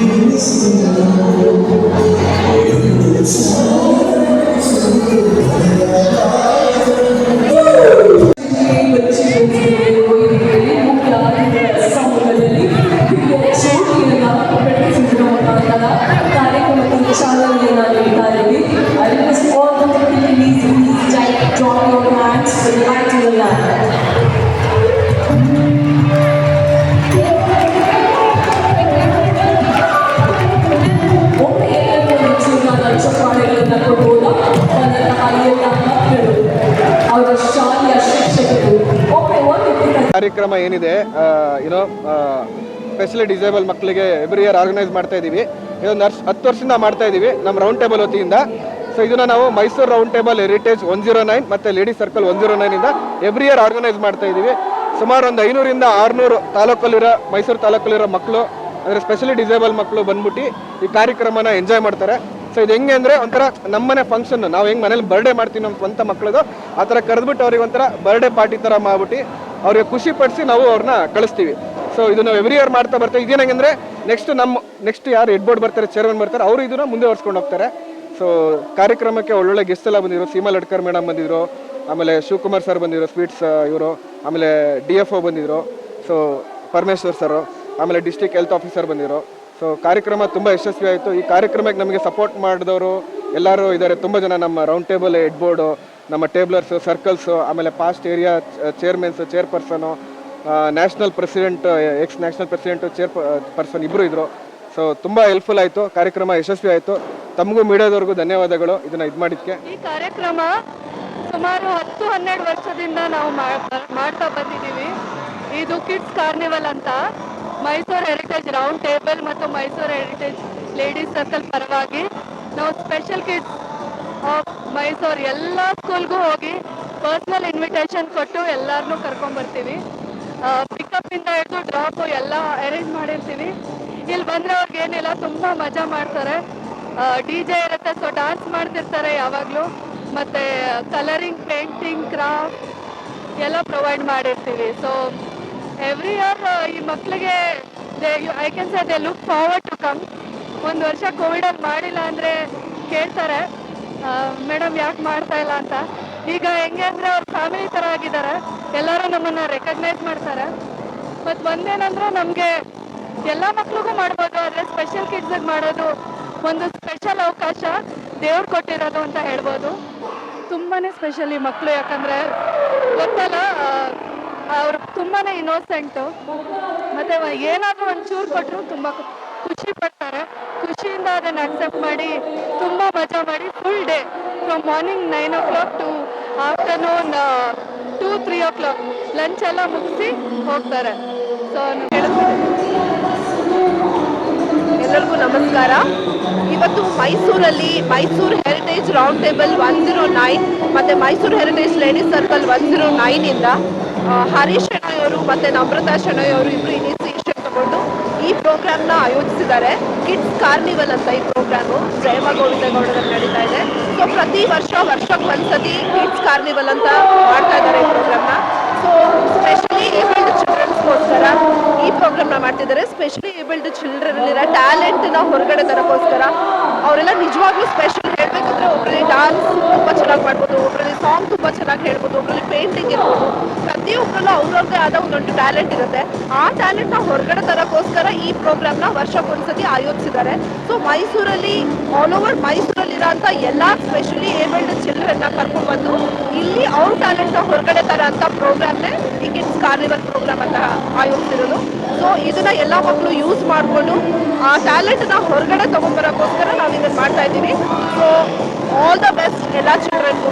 ಕಾರ್ಯಕ್ರಮಕ್ಕೆ ಕಾರ್ಯಕ್ರಮ ಏನಿದೆ ಏನೋ ಸ್ಪೆಷಲಿ ಡಿಸೇಬಲ್ ಮಕ್ಕಳಿಗೆ ಎವ್ರಿ ಇಯರ್ ಆರ್ಗನೈಸ್ ಮಾಡ್ತಾ ಇದ್ದೀವಿ ಇದೊಂದು ವರ್ಷ ಹತ್ತು ವರ್ಷದಿಂದ ಮಾಡ್ತಾ ಇದ್ದೀವಿ ನಮ್ಮ ರೌಂಡ್ ಟೇಬಲ್ ವತಿಯಿಂದ. ಸೊ ಇದನ್ನ ನಾವು Mysuru round table heritage one zero nine ಮತ್ತು ಲೇಡಿ ಸರ್ಕಲ್ ಒನ್ ಜೀರೋ ನೈನಿಂದ ಎವ್ರಿ ಇಯರ್ ಆರ್ಗನೈಸ್ ಮಾಡ್ತಾ ಇದ್ದೀವಿ ಸುಮಾರು ಒಂದು ಐನೂರಿಂದ ಆರುನೂರು ತಾಲೂಕಲ್ಲಿರೋ ಮೈಸೂರು ತಾಲೂಕಲ್ಲಿರೋ ಮಕ್ಕಳು ಅಂದರೆ ಸ್ಪೆಷಲಿ ಡಿಸೇಬಲ್ ಮಕ್ಕಳು ಬಂದ್ಬಿಟ್ಟು ಈ ಕಾರ್ಯಕ್ರಮನ ಎಂಜಾಯ್ ಮಾಡ್ತಾರೆ. ಸೊ ಇದು ಹೆಂಗೆ ಅಂದರೆ ಒಂಥರ ನಮ್ಮನೆ ಫಂಕ್ಷನ್ ನಾವು ಹೆಂಗೆ ಮನೇಲಿ ಬರ್ಡೇ ಮಾಡ್ತೀವಿ ನಮ್ಮ ಸ್ವಂತ ಮಕ್ಕಳದು ಆ ಥರ ಕರೆದ್ಬಿಟ್ಟು ಅವ್ರಿಗೆ ಒಂಥರ ಬರ್ಡೇ ಪಾರ್ಟಿ ಥರ ಮಾಡ್ಬಿಟ್ಟು ಅವ್ರಿಗೆ ಖುಷಿ ಪಡಿಸಿ ನಾವು ಅವ್ರನ್ನ ಕಳಿಸ್ತೀವಿ. ಸೊ ಇದು ನಾವು ಎವ್ರಿ ಇಯರ್ ಮಾಡ್ತಾ ಬರ್ತೀವಿ. ಇದೇನಂಗಂದ್ರೆ ನೆಕ್ಸ್ಟ್ ನಮ್ಮ ನೆಕ್ಸ್ಟ್ ಯಾರು ಹೆಡ್ ಬೋರ್ಡ್ ಬರ್ತಾರೆ ಚೇರ್ಮನ್ ಬರ್ತಾರೆ, ಅವರು ಇದನ್ನ ಮುಂದೆ ಹೊರ್ಸ್ಕೊಂಡು ಹೋಗ್ತಾರೆ. ಸೊ ಕಾರ್ಯಕ್ರಮಕ್ಕೆ ಒಳ್ಳೊಳ್ಳೆ ಗೆಸ್ಟ್ ಎಲ್ಲ ಬಂದಿದ್ರು. ಸೀಮಾ ಲಡ್ಕರ್ ಮೇಡಮ್ ಬಂದಿದ್ರು. ಆಮೇಲೆ ಶಿವಕುಮಾರ್ ಸರ್ ಬಂದಿದ್ರು ಸ್ವೀಟ್ಸ್ ಇವರು. ಆಮೇಲೆ ಡಿ ಎಫ್ ಒ ಬಂದಿದ್ರು. ಸೊ ಪರಮೇಶ್ವರ್ ಸರ್ ಆಮೇಲೆ ಡಿಸ್ಟಿಕ್ ಹೆಲ್ತ್ ಆಫೀಸರ್ ಬಂದಿದ್ರು. ಸೊ ಕಾರ್ಯಕ್ರಮ ತುಂಬ ಯಶಸ್ವಿ ಆಯಿತು. ಈ ಕಾರ್ಯಕ್ರಮಕ್ಕೆ ನಮಗೆ ಸಪೋರ್ಟ್ ಮಾಡಿದವರು ಎಲ್ಲರೂ ಇದ್ದಾರೆ ತುಂಬ ಜನ ನಮ್ಮ ರೌಂಡ್ ಟೇಬಲ್ ಹೆಡ್ ಬೋರ್ಡು ನಮ್ಮ ಟೇಬ್ಲರ್ಸು ಸರ್ಕಲ್ಸು ಆಮೇಲೆ past area chairmens chairperson national president ex national president chairperson ಇಬ್ಬರು ಇದ್ದರು ಸೊ ತುಂಬ ಹೆಲ್ಪ್ಫುಲ್ ಆಯಿತು, ಕಾರ್ಯಕ್ರಮ ಯಶಸ್ವಿ ಆಯಿತು. ತಮಗೂ ಮೀಡಿಯಾದವ್ರಿಗೂ ಧನ್ಯವಾದಗಳು ಇದನ್ನು ಇದು ಮಾಡಿದ್ದಕ್ಕೆ ಈ ಕಾರ್ಯಕ್ರಮ ಸುಮಾರು ಹತ್ತು ಹನ್ನೆರಡು ವರ್ಷದಿಂದ ನಾವು ಮಾಡ್ತಾ ಬಂದಿದ್ದೀವಿ. ಇದು ಕಿಡ್ಸ್ ಕಾರ್ನಿವಲ್ ಅಂತ. ಮೈಸೂರು ಹೆರಿಟೇಜ್ ರೌಂಡ್ ಟೇಬಲ್ ಮತ್ತು ಮೈಸೂರು ಹೆರಿಟೇಜ್ ಲೇಡೀಸ್ ಸರ್ಕಲ್ ಪರವಾಗಿ ನಾವು ಸ್ಪೆಷಲ್ ಕಿಡ್ಸ್ ಮೈಸೂರು ಎಲ್ಲ ಸ್ಕೂಲ್ಗೂ ಹೋಗಿ ಪರ್ಸ್ನಲ್ ಇನ್ವಿಟೇಷನ್ ಕೊಟ್ಟು ಎಲ್ಲರನ್ನೂ ಕರ್ಕೊಂಬರ್ತೀವಿ ಪಿಕಪ್ಪಿಂದ ಹಿಡಿದು ಡ್ರಾಪು ಎಲ್ಲ ಅರೇಂಜ್ ಮಾಡಿರ್ತೀವಿ. ಇಲ್ಲಿ ಬಂದರೆ ಅವ್ರಿಗೆ ಏನಿಲ್ಲ, ತುಂಬ ಮಜಾ ಮಾಡ್ತಾರೆ. ಡಿ ಜೆ ಇರುತ್ತೆ ಸೊ ಡಾನ್ಸ್ ಮಾಡ್ತಿರ್ತಾರೆ ಯಾವಾಗಲೂ. ಮತ್ತು ಕಲರಿಂಗ್ ಪೇಂಟಿಂಗ್ ಕ್ರಾಫ್ಟ್ ಎಲ್ಲ ಪ್ರೊವೈಡ್ ಮಾಡಿರ್ತೀವಿ. ಸೊ ಎವ್ರಿ ಇಯರ್ ಈ ಮಕ್ಕಳಿಗೆ I can say they look forward to come ಒಂದು ವರ್ಷ ಕೋವಿಡಲ್ಲಿ ಮಾಡಿಲ್ಲ ಅಂದರೆ ಕೇಳ್ತಾರೆ. ಮೇಡಮ್ ಯಾಕೆ ಮಾಡ್ತಾ ಇಲ್ಲ ಅಂತ? ಈಗ ಹೆಂಗೆ ಅಂದರೆ ಅವ್ರ ಫ್ಯಾಮಿಲಿ ಥರ ಆಗಿದ್ದಾರೆ. ಎಲ್ಲರೂ ನಮ್ಮನ್ನು ರೆಕಗ್ನೈಸ್ ಮಾಡ್ತಾರೆ. ಮತ್ತು ಒಂದೇನಂದ್ರೆ ನಮಗೆ ಎಲ್ಲ ಮಕ್ಳಿಗೂ ಮಾಡ್ಬೋದು, ಆದರೆ ಸ್ಪೆಷಲ್ ಕಿಡ್ಸಿಗೆ ಮಾಡೋದು ಒಂದು ಸ್ಪೆಷಲ್ ಅವಕಾಶ ದೇವ್ರು ಕೊಟ್ಟಿರೋದು ಅಂತ ಹೇಳ್ಬೋದು. ತುಂಬಾ ಸ್ಪೆಷಲ್ ಈ ಮಕ್ಕಳು ಯಾಕಂದರೆ ಗೊತ್ತಲ್ಲ ಅವರು ತುಂಬಾ ಇನ್ನೋಸೆಂಟು ಮತ್ತು ಏನಾದರೂ ಒಂದು ಚೂರು ಕೊಟ್ಟರು ತುಂಬ ಖುಷಿ ಖುಷಿಯಿಂದ ಅದನ್ನು ಅಕ್ಸೆಪ್ಟ್ ಮಾಡಿ ತುಂಬಾ ಮಜಾ ಮಾಡಿ full day from morning nine o'clock to afternoon two three o'clock lunch ಎಲ್ಲ ಮುಗಿಸಿ ಹೋಗ್ತಾರೆ. ಸೊ ಎಲ್ಲರಿಗೂ ನಮಸ್ಕಾರ. ಇವತ್ತು ಮೈಸೂರಲ್ಲಿ Mysuru heritage round table one zero nine ಮತ್ತು Mysuru heritage ladies circle one zero ನೈನಿಂದ Harish Shenoy ಅವರು ಮತ್ತು ನಮ್ರತಾ ಶೆಣೈ ಅವರು ಇಬ್ಬರು ಈ ಪ್ರೋಗ್ರಾಮ್ನ ಆಯೋಜಿಸಿದ್ದಾರೆ. ಕಿಡ್ಸ್ ಕಾರ್ನಿವಲ್ ಅಂತ ಈ ಪ್ರೋಗ್ರಾಮು ಜಯಮ ಗೋವಿಂದಗೌಡರಲ್ಲಿ ನಡೀತಾ ಇದೆ. ಸೊ ಪ್ರತಿ ವರ್ಷ, ವರ್ಷಕ್ಕೆ ಒಂದ್ಸತಿ ಕಿಡ್ಸ್ ಕಾರ್ನಿವಲ್ ಅಂತ ಮಾಡ್ತಾ ಇದ್ದಾರೆ ಈ ಪ್ರೋಗ್ರಾಮ್ನ ಸೊ ಸ್ಪೆಷಲಿ ಏಬಲ್ಡ್ ಚಿಲ್ಡ್ರನ್ಸ್ಗೋಸ್ಕರ ಈ ಪ್ರೋಗ್ರಾಮ್ನ ಮಾಡ್ತಿದ್ದಾರೆ. ಸ್ಪೆಷಲಿ ಏಬಲ್ಡ್ ಚಿಲ್ಡ್ರನ್ನಲ್ಲಿರೋ ಟ್ಯಾಲೆಂಟ್ನ ಹೊರಗಡೆ ತರೋಕ್ಕೋಸ್ಕರ ಅವರೆಲ್ಲ ನಿಜವಾಗ್ಲೂ ಸ್ಪೆಷಲ್ ಹೇಳಬೇಕಂದ್ರೆ ಒಬ್ಬರಲ್ಲಿ ಡಾನ್ಸ್ ಸಾಂಗ್ ತುಂಬ ಚೆನ್ನಾಗಿ ಹೇಳ್ಬೋದು ಒಬ್ಬರಲ್ಲಿ ಪೇಂಟಿಂಗ್ ಇರ್ಬೋದು. ಪ್ರತಿಯೊಬ್ಬರಲ್ಲೂ ಅವ್ರವ್ರದ್ದೇ ಆದ ಒಂದೊಂದು ಟ್ಯಾಲೆಂಟ್ ಇರುತ್ತೆ. ಆ ಟ್ಯಾಲೆಂಟ್ನ ಹೊರಗಡೆ ತರೋಕ್ಕೋಸ್ಕರ ಈ ಪ್ರೋಗ್ರಾಮ್ನ ವರ್ಷಕ್ಕೊಂದ್ಸತಿ ಆಯೋಜಿಸಿದ್ದಾರೆ. ಸೊ ಮೈಸೂರಲ್ಲಿ ಆಲ್ ಓವರ್ ಮೈಸೂರಲ್ಲಿರೋಂಥ ಎಲ್ಲ ಸ್ಪೆಷಲಿ ಏಬಲ್ಡ್ ಚಿಲ್ಡ್ರನ್ನ ಕರ್ಕೊಂಡ್ಬಂದು, ಇಲ್ಲಿ ಅವ್ರ ಟ್ಯಾಲೆಂಟ್ನ ಹೊರಗಡೆ ತರ ಅಂತ ಪ್ರೋಗ್ರಾಮ್ನೇ ಈ ಕಿಡ್ಸ್ ಕಾರ್ನಿವಲ್ ಪ್ರೋಗ್ರಾಮ್ ಅಂತ ಆಯೋಜಿಸಿರೋದು. ಸೊ ಇದನ್ನ ಎಲ್ಲ ಮಕ್ಕಳು ಯೂಸ್ ಮಾಡಿಕೊಂಡು, ಆ ಟ್ಯಾಲೆಂಟ್ನ ಹೊರಗಡೆ ತಗೊಂಡ್ಬರೋಕ್ಕೋಸ್ಕರ ನಾವು ಇದನ್ನು ಮಾಡ್ತಾ ಇದ್ದೀವಿ. ಸೊ ಆಲ್ ದ ಬೆಸ್ಟ್ ಎಲ್ಲ ಚಿಲ್ಡ್ರನ್ಗೂ